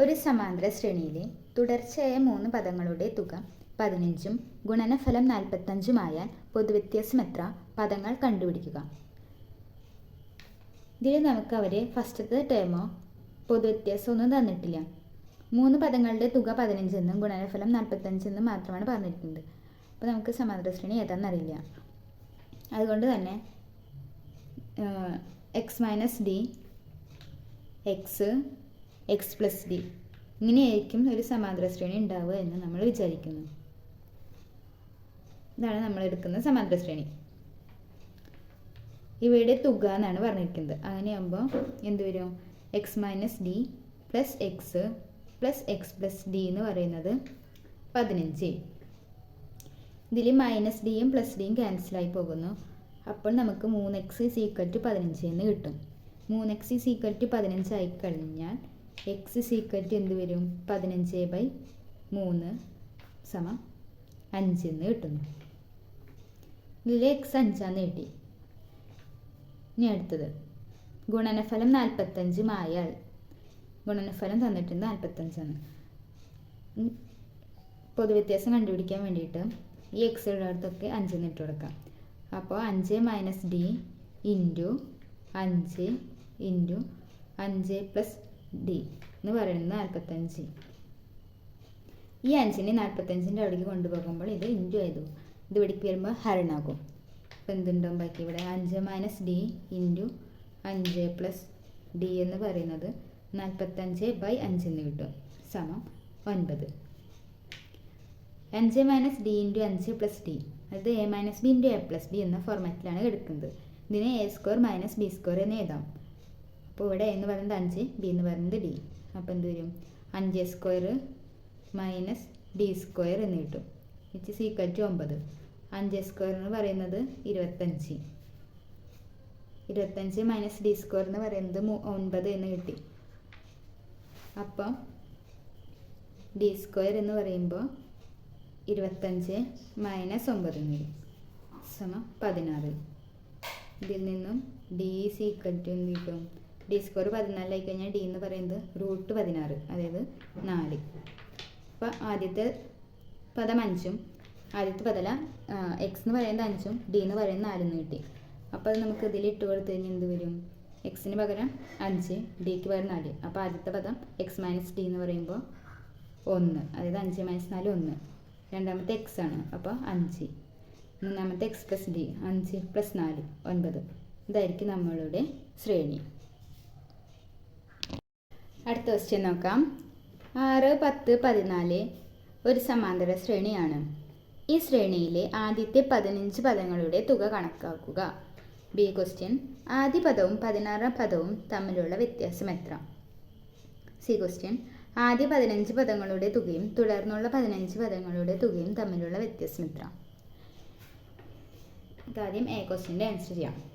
ഒരു സമാന്തര ശ്രേണിയിലെ തുടർച്ചയായ മൂന്ന് പദങ്ങളുടെ തുക പതിനഞ്ചും ഗുണനഫലം നാൽപ്പത്തഞ്ചുമായാൽ പൊതുവ്യത്യാസം എത്ര പദങ്ങൾ കണ്ടുപിടിക്കുക. ഇതിൽ നമുക്ക് അവർ ഫസ്റ്റത്തെ ടേമോ പൊതുവ്യത്യാസം ഒന്നും തന്നിട്ടില്ല. മൂന്ന് പദങ്ങളുടെ തുക പതിനഞ്ചെന്നും ഗുണനഫലം നാൽപ്പത്തഞ്ചെന്നും മാത്രമാണ് പറഞ്ഞിരിക്കുന്നത്. അപ്പോൾ നമുക്ക് സമാന്തര ശ്രേണി ഏതാണെന്നറിയില്ല അതുകൊണ്ട് തന്നെ x minus d x x plus d ഇങ്ങനെയായിരിക്കും ഒരു സമാന്തര ശ്രേണി ഉണ്ടാവുക എന്ന് നമ്മൾ വിചാരിക്കുന്നു. ഇതാണ് നമ്മൾ എടുക്കുന്ന സമാന്തര ശ്രേണി. ഇവയുടെ തുക എന്നാണ് പറഞ്ഞിരിക്കുന്നത്. അങ്ങനെയാകുമ്പോൾ എന്ത് വരും? X minus d plus x plus x plus d എന്ന് പറയുന്നത് പതിനഞ്ച്. ഇതിൽ മൈനസ് ഡിയും പ്ലസ് ഡിയും ക്യാൻസലായി പോകുന്നു. അപ്പോൾ നമുക്ക് മൂന്ന് എക്സ് സീക്വൽ ടു പതിനഞ്ച് എന്ന് കിട്ടും. മൂന്ന് എക്സ് സീക്വൽ ടു പതിനഞ്ചായി കഴിഞ്ഞാൽ എക്സ് സീക്വറ്റ് എന്ത് വരും? പതിനഞ്ച് ബൈ മൂന്ന് സമം അഞ്ച് എന്ന് കിട്ടുന്നു. ഇതിൽ എക്സ് അഞ്ചാന്ന് കിട്ടി. ഇനി അടുത്തത്. ഗുണനഫലം നാൽപ്പത്തഞ്ചുമായാൽ ഗുണനഫലം തന്നിട്ടുണ്ട് നാൽപ്പത്തഞ്ചാണ് പൊതുവ്യത്യാസം കണ്ടുപിടിക്കാൻ വേണ്ടിയിട്ട് ഈ എക്സ് ഉള്ളിടത്തൊക്കെ അഞ്ചെന്ന് ഇട്ട് കൊടുക്കാം. അപ്പോൾ അഞ്ച് മൈനസ് ഡി ഇന്റു അഞ്ച് ഇന്റു അഞ്ച് പ്ലസ് ഡി. എന്ന് പറയുന്നത് നാൽപ്പത്തഞ്ച് ഈ അഞ്ചിനെ നാൽപ്പത്തഞ്ചിന്റെ അവിടേക്ക് കൊണ്ടുപോകുമ്പോൾ ഇത് ഇന്റു ആയതു. ഇത് ഇവിടേക്ക് വരുമ്പോൾ ഹരണാകും. അപ്പോൾ എന്തുണ്ടാവും ബാക്കി ഇവിടെ അഞ്ച് മൈനസ് ഡി ഇന്റു അഞ്ച് പ്ലസ് ഡി എന്ന് പറയുന്നത് നാൽപ്പത്തഞ്ച് ബൈ അഞ്ച് എന്ന് കിട്ടും. സമം ഒൻപത്. അഞ്ച് മൈനസ് ഡി ഇന്റു അഞ്ച് പ്ലസ് ഡി. അത് a minus b into a plus b എന്ന ഫോർമാറ്റിലാണ് എടുക്കുന്നത്. ഇതിനെ a square minus b square എന്ന് എഴുതാം. അപ്പോൾ ഇവിടെ എന്ന് പറയുന്നത് അഞ്ച് ബി എന്ന് പറയുന്നത് ഡി. അപ്പോൾ എന്ത് വരും? അഞ്ച് സ്ക്വയർ മൈനസ് ഡി സ്ക്വയർ എന്ന് കിട്ടും. വിച്ച് സീക്വൽ ടു ഒമ്പത്. അഞ്ച് സ്ക്വയർ എന്ന് പറയുന്നത് ഇരുപത്തഞ്ച്. ഇരുപത്തഞ്ച് മൈനസ് ഡി സ്ക്വയർ എന്ന് പറയുന്നത് ഒൻപത് എന്ന് കിട്ടി. അപ്പം ഡി സ്ക്വയർ എന്ന് പറയുമ്പോൾ ഇരുപത്തഞ്ച് മൈനസ് ഒമ്പത് എന്ന് വരും സമ പതിനാറ്. ഇതിൽ നിന്നും ഡി സീക്വൽ ടു എന്ത് കിട്ടും? ഡി സ്ക്വയർ പതിനാലായി കഴിഞ്ഞാൽ ഡി എന്ന് പറയുന്നത് റൂട്ട് പതിനാറ് അതായത് നാല്. അപ്പം ആദ്യത്തെ പദം അഞ്ചും ആദ്യത്തെ പദല എക്സ് എന്ന് പറയുന്നത് അഞ്ചും ഡി എന്ന് പറയുന്നത് നാലെന്ന് കിട്ടി. അപ്പോൾ നമുക്ക് ഇതിൽ ഇട്ട് കൊടുത്തു കഴിഞ്ഞാൽ എന്ത് വരും? എക്സിന് പകരം അഞ്ച് ഡിക്ക് പകരം നാല്. അപ്പോൾ ആദ്യത്തെ പദം എക്സ് മൈനസ് ഡി എന്ന് പറയുമ്പോൾ ഒന്ന് അതായത് അഞ്ച് മൈനസ് നാല് ഒന്ന്. രണ്ടാമത്തെ എക്സ് ആണ് അപ്പോൾ അഞ്ച്. മൂന്നാമത്തെ എക്സ് പ്ലസ് ഡി അഞ്ച് പ്ലസ് നാല് ഒൻപത്. ഇതായിരിക്കും നമ്മളുടെ ശ്രേണി. അടുത്ത ക്വസ്റ്റ്യൻ നോക്കാം. ആറ് പത്ത് പതിനാല് ഒരു സമാന്തര ശ്രേണിയാണ്. ഈ ശ്രേണിയിലെ ആദ്യത്തെ പതിനഞ്ച് പദങ്ങളുടെ തുക കണക്കാക്കുക. ബി ക്വസ്റ്റ്യൻ ആദ്യ പദവും പതിനാറാം പദവും തമ്മിലുള്ള വ്യത്യാസം എത്ര? സി ക്വസ്റ്റ്യൻ ആദ്യ പതിനഞ്ച് പദങ്ങളുടെ തുകയും തുടർന്നുള്ള പതിനഞ്ച് പദങ്ങളുടെ തുകയും തമ്മിലുള്ള വ്യത്യാസം എത്ര? ആദ്യം എ ക്വസ്റ്റ്യന്റെ ആൻസർ ചെയ്യാം.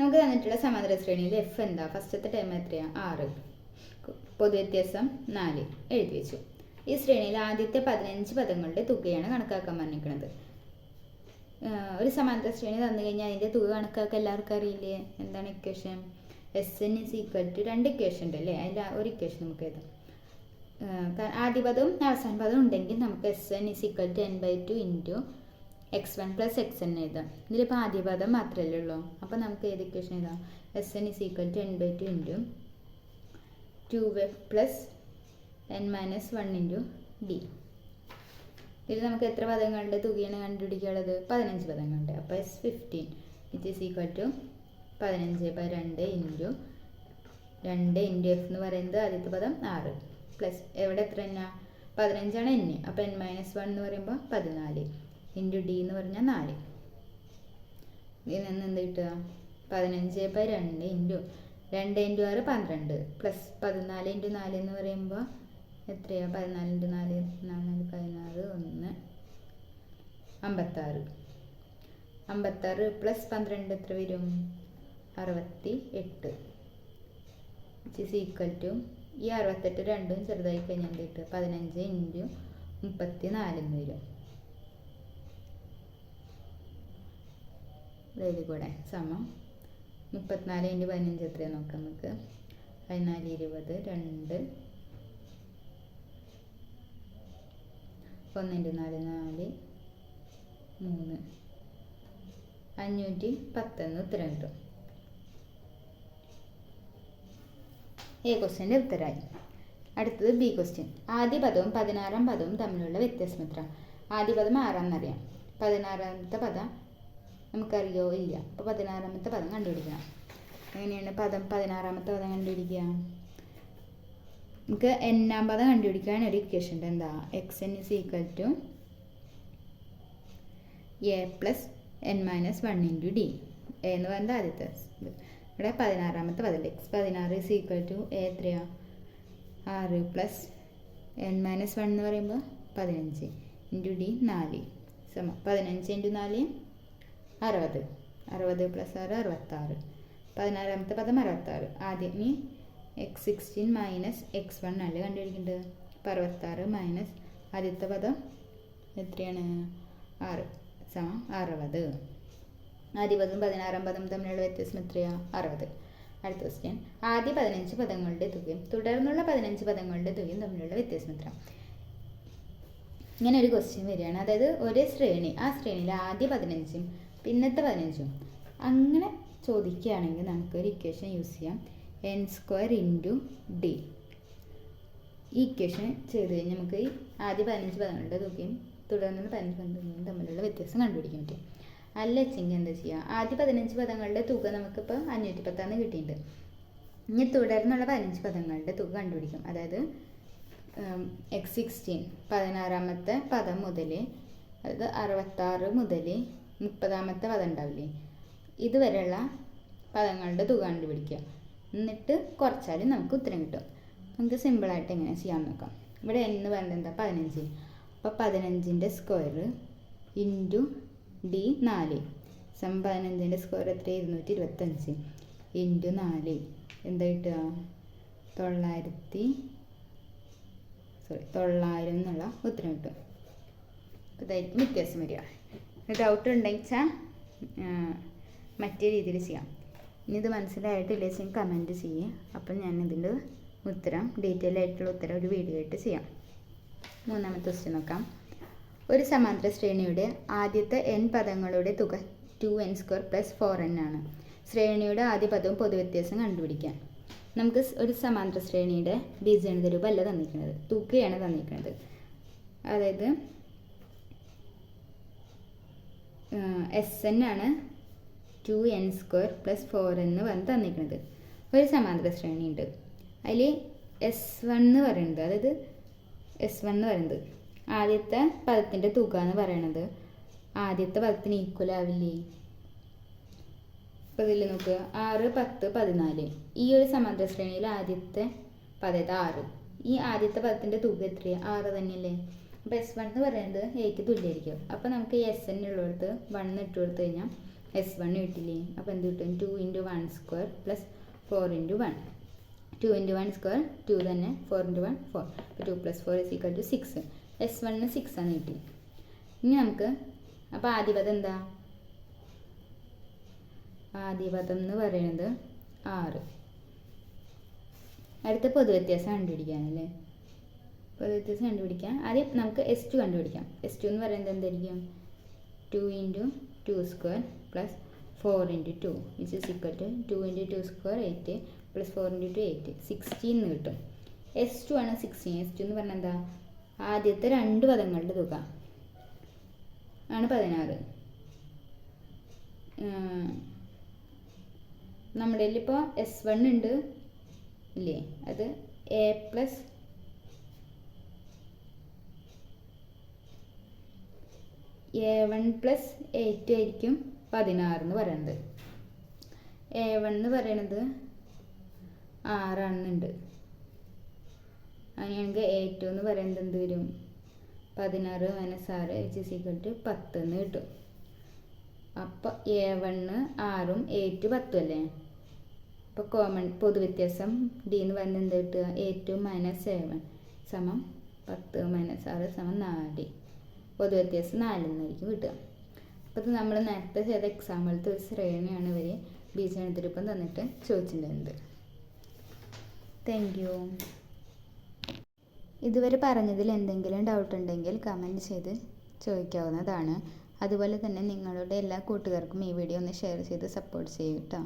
നമുക്ക് തന്നിട്ടുള്ള സമാന്തര ശ്രേണിയിൽ എഫ് എന്താ? ഫസ്റ്റത്തെ ടൈം എത്രയാണ് ആറ്. പൊതുവ്യത്യാസം നാല്. എഴുതി വെച്ചു. ഈ ശ്രേണിയിൽ ആദ്യത്തെ പതിനഞ്ച് പദങ്ങളുടെ തുകയാണ് കണക്കാക്കാൻ പറഞ്ഞിരിക്കുന്നത്. ഒരു സമാന്തര ശ്രേണി തന്നു കഴിഞ്ഞാൽ അതിന്റെ തുക കണക്കാക്കാൻ എല്ലാവർക്കും അറിയില്ലേ? എന്താണ് equation s n is equal to രണ്ട് ഇക്വേഷൻ ഉണ്ട് അല്ലേ? അതിൽ ഒരു ഇക്വേഷൻ നമുക്ക് എഴുതാം. ആദ്യ പദവും അവസാന പദവും ഉണ്ടെങ്കിൽ നമുക്ക് s n is equal to n by two into x one plus x n എഴുതാം. ഇതിലിപ്പോൾ ആദ്യ പദം മാത്രമല്ലേ ഉള്ളൂ. അപ്പോൾ നമുക്ക് ഏത് ഇക്വേഷൻ എഴുതാം? S N is equal to N by two into two F plus N minus one into D ഇതിൽ നമുക്ക് എത്ര പദങ്ങളുടെ തുകയാണ് കണ്ടുപിടിക്കാനുള്ളത്. പതിനഞ്ച് പദങ്ങളുണ്ട്. അപ്പോൾ S fifteen it is equal to പതിനഞ്ച് ബൈ രണ്ട് ഇന്റു രണ്ട് ഇന്റു എഫ് എന്ന് പറയുന്നത് ആദ്യത്തെ പദം ആറ്. പ്ലസ് എവിടെ എത്ര എന്നാ പതിനഞ്ചാണ് എൻ അപ്പോൾ എൻ മൈനസ് വൺ എന്ന് പറയുമ്പോൾ പതിനാല്. ഇന്റു ഡി എന്ന് പറഞ്ഞാൽ നാല്. ഇതിൽ നിന്ന് എന്ത് കിട്ടുക? പതിനഞ്ച് ബൈ രണ്ട് ഇന്റു രണ്ട് ഇന്റു ആറ് പന്ത്രണ്ട്. പ്ലസ് പതിനാല് ഇന്റു നാല് എന്ന് പറയുമ്പോൾ എത്രയാണ് പതിനാല് ഇന്റു നാല് നാല് പതിനാറ് ഒന്ന് അമ്പത്താറ്. അമ്പത്താറ് പ്ലസ് പന്ത്രണ്ട് എത്ര വരും? അറുപത്തി എട്ട് ഇസ് ഈക്വൽ ടു ഈ അറുപത്തെട്ട് രണ്ടും ചെറുതായി കഴിഞ്ഞാൽ എന്ത് കിട്ടുക? പതിനഞ്ച് ഇന്റു മുപ്പത്തി നാലെന്ന് വരും. ഇതിൽ കൂടെ സമം. മുപ്പത്തിനാല് ഇന്റു പതിനഞ്ച് എത്രയാണ് നോക്കാം നമുക്ക്? പതിനാല് ഇരുപത് രണ്ട്. ഒന്ന് നാല് നാല്. മൂന്ന്. അഞ്ഞൂറ്റി പത്തെന്ന് ഉത്തരം കിട്ടും. എ ക്വസ്റ്റ്യന്റെ ഉത്തരമായി അടുത്തത് ബി ക്വസ്റ്റ്യൻ ആദ്യ പദവും പതിനാറാം പദവും തമ്മിലുള്ള വ്യത്യാസം എത്ര ആദ്യ പദം ആറാമെന്നറിയാം പതിനാറാമത്തെ പദം നമുക്കറിയോ? ഇല്ല. അപ്പോൾ പതിനാറാമത്തെ പദം കണ്ടുപിടിക്കണം. എങ്ങനെയാണ് പദം പതിനാറാമത്തെ പദം കണ്ടുപിടിക്കുക? നമുക്ക് എന്നാം പദം കണ്ടുപിടിക്കാൻ ഒരു ഇക്വേഷൻ ഉണ്ട്. എന്താ? X n is equal to a plus n minus one into d a എന്ന് പറയുന്നത് ആദ്യത്തെ ഇവിടെ പതിനാറാമത്തെ പദം എക്സ് പതിനാറ് ഇസ് ഈക്വൽ ടു എ എത്രയാ? ആറ് പ്ലസ് എൻ മൈനസ് വൺ എന്ന് പറയുമ്പോൾ പതിനഞ്ച്. ഇന്റു ഡി നാല്. സമ. പതിനഞ്ച് ഇന്റു നാല് അറുപത്. അറുപത് പ്ലസ് ആറ് അറുപത്താറ്. പതിനാറാമത്തെ പദം അറുപത്താറ്. ആദ്യം ഇനി x sixteen minus x one അല്ലേ കണ്ടുപിടിക്കേണ്ടത്? അപ്പോൾ അറുപത്താറ് മൈനസ് ആദ്യത്തെ പദം എത്രയാണ്? ആറ്. സമം അറുപത്. ആദ്യ പദം പതിനാറാം പദം തമ്മിലുള്ള വ്യത്യാസം എത്രയാണ് അറുപത്. അടുത്ത ക്വസ്റ്റ്യൻ ആദ്യ പതിനഞ്ച് പദങ്ങളുടെ തുകയും തുടർന്നുള്ള പതിനഞ്ച് പദങ്ങളുടെ തുകയും തമ്മിലുള്ള വ്യത്യാസം എത്ര ഇങ്ങനെ ഒരു ക്വസ്റ്റ്യൻ വരികയാണ്. അതായത് ഒരേ ശ്രേണി. ആ ശ്രേണിയിലെ ആദ്യ പതിനഞ്ചും പിന്നത്തെ പതിനഞ്ചും? അങ്ങനെ ചോദിക്കുകയാണെങ്കിൽ നമുക്കൊരു ഇക്വേഷൻ യൂസ് ചെയ്യാം. എൻ സ്ക്വയർ ഇന്റു ഡി ഈ ഇക്വേഷൻ ചെയ്ത് കഴിഞ്ഞാൽ നമുക്ക് ഈ ആദ്യ പതിനഞ്ച് പദങ്ങളുടെ തുകയും തുടർന്ന് പതിനഞ്ച് പദങ്ങളും തമ്മിലുള്ള വ്യത്യാസം കണ്ടുപിടിക്കാൻ പറ്റും. അല്ല വെച്ചെങ്കിൽ എന്താ ചെയ്യുക ആദ്യ പതിനഞ്ച് പദങ്ങളുടെ തുക നമുക്കിപ്പോൾ അഞ്ഞൂറ്റി പത്താന്ന് കിട്ടിയിട്ടുണ്ട്. ഇനി തുടർന്നുള്ള പതിനഞ്ച് പദങ്ങളുടെ തുക കണ്ടുപിടിക്കും. അതായത് എക്സ് സിക്സ്റ്റീൻ പതിനാറാമത്തെ പദം മുതൽ അതായത് അറുപത്താറ് മുതൽ മുപ്പതാമത്തെ പദം ഉണ്ടാവില്ലേ? ഇതുവരെയുള്ള പദങ്ങളുടെ തുക കണ്ടുപിടിക്കുക. എന്നിട്ട് കുറച്ചാലും നമുക്ക് ഉത്തരം കിട്ടും. നമുക്ക് സിമ്പിളായിട്ട് എങ്ങനെ ചെയ്യാൻ നോക്കാം. ഇവിടെ എന്ന് പറയുന്നത് എന്താ? പതിനഞ്ച്. അപ്പോൾ പതിനഞ്ചിന്റെ സ്ക്വയർ ഇന്റു ഡി നാല്. സം പതിനഞ്ചിന്റെ സ്ക്വയർ എത്ര ഇരുന്നൂറ്റി ഇരുപത്തഞ്ച് ഇന്റു നാല്. എന്താ കിട്ടുക? തൊള്ളായിരത്തി സോറി തൊള്ളായിരം എന്നുള്ള ഉത്തരം കിട്ടും. അപ്പോൾ ഇതായിരിക്കും വ്യത്യാസം വരിക. ഡൗട്ട് ഉണ്ടെങ്കിൽ മറ്റേ രീതിയിൽ ചെയ്യാം. ഇനി ഇത് മനസ്സിലായിട്ടില്ല വെച്ചാൽ കമന്റ് ചെയ്യുക അപ്പം ഞാൻ ഇതിന്റെ ഉത്തരം ഡീറ്റെയിൽ ആയിട്ടുള്ള ഉത്തരം ഒരു വീഡിയോ ആയിട്ട് ചെയ്യാം. മൂന്നാമത്തെ ക്വസ്റ്റ്യൻ നോക്കാം. ഒരു സമാന്തര ശ്രേണിയുടെ ആദ്യത്തെ എൻ പദങ്ങളുടെ തുക two n square plus four n ആണ്. ശ്രേണിയുടെ ആദ്യ പദവും പൊതുവ്യത്യാസം കണ്ടുപിടിക്കാൻ നമുക്ക് ഒരു സമാന്തര ശ്രേണിയുടെ ബീജഗണിത രൂപം അല്ല തന്നിരിക്കുന്നത്. തുകയാണ് തന്നിരിക്കുന്നത്. അതായത് എസ് എൻ ആണ് two n square plus four എന്ന് പറഞ്ഞ് തന്നിരിക്കുന്നത്. ഒരു സമാന്തര ശ്രേണി ഉണ്ട് അതിൽ എസ് വൺ എന്ന് പറയുന്നത് അതായത് എസ് വൺ എന്ന് പറയുന്നത് ആദ്യത്തെ പദത്തിന്റെ തുക എന്ന് പറയണത്. ആദ്യത്തെ പദത്തിന് ഈക്വൽ ആവില്ലേ? ഇപ്പോൾ ഇതിൽ നോക്കുക ആറ് പത്ത് പതിനാല്. ഈ ഒരു സമാന്തര ശ്രേണിയിൽ ആദ്യത്തെ പദത്ത് ആറ്. ഈ ആദ്യത്തെ പദത്തിന്റെ തുക എത്രയാണ് ആറ് തന്നെയല്ലേ? അപ്പോൾ എസ് വൺ എന്ന് പറയുന്നത് എയ്ക്ക് തുല്യമായിരിക്കും. അപ്പോൾ നമുക്ക് എസ് എൻ ഉള്ളിടത്ത് വൺ ഇട്ട് കൊടുത്തു കഴിഞ്ഞാൽ എസ് വൺ കിട്ടില്ലേ? അപ്പോൾ എന്ത് കിട്ടും? Two into one square plus four into one two into one square two തന്നെ ഫോർ ഇന്റു വൺ ഫോർ അപ്പോൾ two plus four is equal to six s വണ്ണിന് സിക്സ് ആണ് കിട്ടി. ഇനി നമുക്ക് അപ്പോൾ ആദിപഥം എന്താ? ആദിപഥം എന്ന് പറയുന്നത് ആറ്. അടുത്ത പൊതുവ്യത്യാസം കണ്ടുപിടിക്കാനല്ലേ? പൊതുവ്യത്യാസം കണ്ടുപിടിക്കാം. ആദ്യം നമുക്ക് എസ് ടു കണ്ടുപിടിക്കാം. എസ് ടു എന്ന് പറയുന്നത് എന്തായിരിക്കും? Two into two square plus four into two which is equal to two into two square eight plus four into two eight sixteen എന്ന് കിട്ടും. എസ് ടു ആണ് സിക്സ്റ്റീൻ എസ് ടു എന്ന് പറഞ്ഞാൽ എന്താ? ആദ്യത്തെ രണ്ട് പദങ്ങളുടെ തുക. ആണ് പതിനാറ്. നമ്മുടെ ഇപ്പോൾ എസ് വൺ ഉണ്ട്. ഇല്ലേ? അത് a plus a one plus eight ആയിരിക്കും പതിനാറ് എന്ന് പറയുന്നത് എ വൺ എന്ന് പറയണത് ആറാണെന്നുണ്ട്. അങ്ങനെയാണെങ്കിൽ എ ടു എന്ന് പറയുന്നത് എന്ത് വരും? പതിനാറ് മൈനസ് ആറ് എച്ച് സീക്വൽ ടു പത്ത് എന്ന് കിട്ടും. അപ്പോൾ എ വണ്ണ് ആറും എ ടു പത്തും അല്ലേ? അപ്പോൾ കോമൺ പൊതുവ്യത്യാസം ഡി എന്ന് പറയുന്നത് എന്ത് കിട്ടുക? A two minus a one സമം പത്ത് മൈനസ് ആറ് സമം നാല്. പൊതുവ്യത്യാസം നാലെന്നായിരിക്കും കിട്ടുക അപ്പോൾ ഇത് നമ്മൾ നേരത്തെ ചെയ്ത എക്സാമ്പിളത്തെ ഒരു ശ്രേണിയാണ് ഇവർ ബീജഗണിതരൂപം തന്നിട്ട് ചോദിച്ചിട്ടുണ്ടായിരുന്നത്. താങ്ക് യു ഇതുവരെ പറഞ്ഞതിൽ എന്തെങ്കിലും ഡൗട്ട് ഉണ്ടെങ്കിൽ കമന്റ് ചെയ്ത് ചോദിക്കാവുന്നതാണ്. അതുപോലെ തന്നെ നിങ്ങളുടെ എല്ലാ കൂട്ടുകാർക്കും ഈ വീഡിയോ ഒന്ന് ഷെയർ ചെയ്ത് സപ്പോർട്ട് ചെയ്യൂ കേട്ടോ.